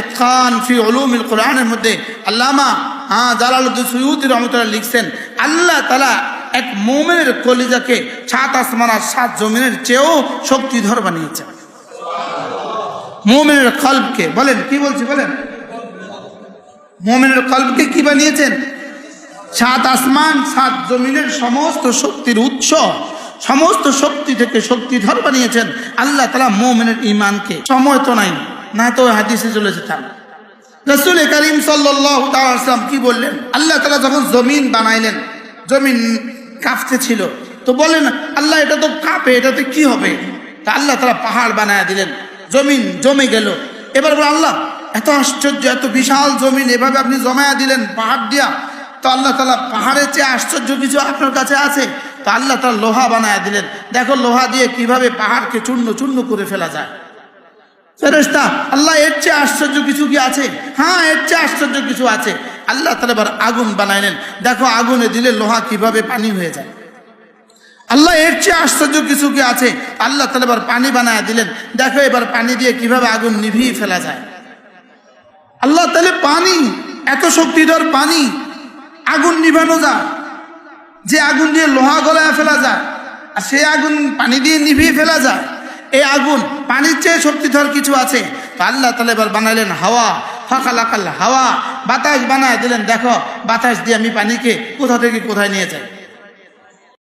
ইতকান ফি উলুমিল কোরআনের মধ্যে আল্লামা হ্যাঁ জালালুদ্দিন সৈয়দি রহমতুল্লাহ লিখছেন, আল্লাহ তালা এক মোমেনের কলিজাকে সাত আসমান আর সাত জমিনের চেয়েও শক্তিধর বানিয়েছেন। মোমেনের কল্পকে বলেন, কি বলছি বলেন? মোমেনের কল্পকে কি বানিয়েছেন? সাত আসমান, সাত জমিনের সমস্ত শক্তির উৎস, সমস্ত শক্তি থেকে শক্তিধর বানিয়েছেন। আল্লাহ তালা মোমেনের ইমানকে সময় তো নাই। না তো হাদিসে চলে যেতাম রসুল করিম সাল্লাম কি বললেন? আল্লাহ তালা যখন জমিন বানাইলেন, জমিন কাঁপতে ছিল, তো বলেন আল্লাহ, এটা তো কাঁপে, এটাতে কি হবে? তা আল্লাহ তালা পাহাড় বানায় দিলেন, জমিন জমে গেল। এবার বলে, আল্লাহ, এত আশ্চর্য, এত বিশাল জমিন, এভাবে আপনি জমায়া দিলেন পাহাড় দিয়া? তো আল্লাহ তালা পাহাড়ের চেয়ে আশ্চর্য কিছু আপনার কাছে আছে? তো আল্লাহ তালা লোহা বানায় দিলেন। দেখো, লোহা দিয়ে কীভাবে পাহাড়কে চূর্ণ চূর্ণ করে ফেলা যায়। ফেরেস্তা আল্লাহ এর চেয়ে আশ্চর্য কিছু কি আছে? হ্যাঁ এর চেয়ে আশ্চর্য কিছু আছে। আল্লাহ তালা এবার আগুন বানাইলেন। দেখো, আগুনে দিলে লোহা কীভাবে পানি হয়ে যায়? আল্লাহ এর চেয়ে আশ্চর্য কিছু কি আছে? আল্লাহ তালা এবার পানি বানায় দিলেন। দেখো, এবার পানি দিয়ে কীভাবে আগুন নিভিয়ে ফেলা যায়? আল্লাহ তাহলে পানি, এত শক্তিধর পানি, আগুন নিভানো যায়। যে আগুন দিয়ে লোহা গলায় ফেলা যায়, আর সেই আগুন পানি দিয়ে নিভিয়ে ফেলা যায়। এই আগুন, পানির চেয়ে শক্তিধর কিছু আছে। আল্লাহ তালা এবার বানালেন হাওয়া। ফাঁকালাকাল হাওয়া। বাতাস বানায় দিলেন, দেখো, বাতাস দিয়ে আমি পানিকে কোথা থেকে কোথায় নিয়ে যাই?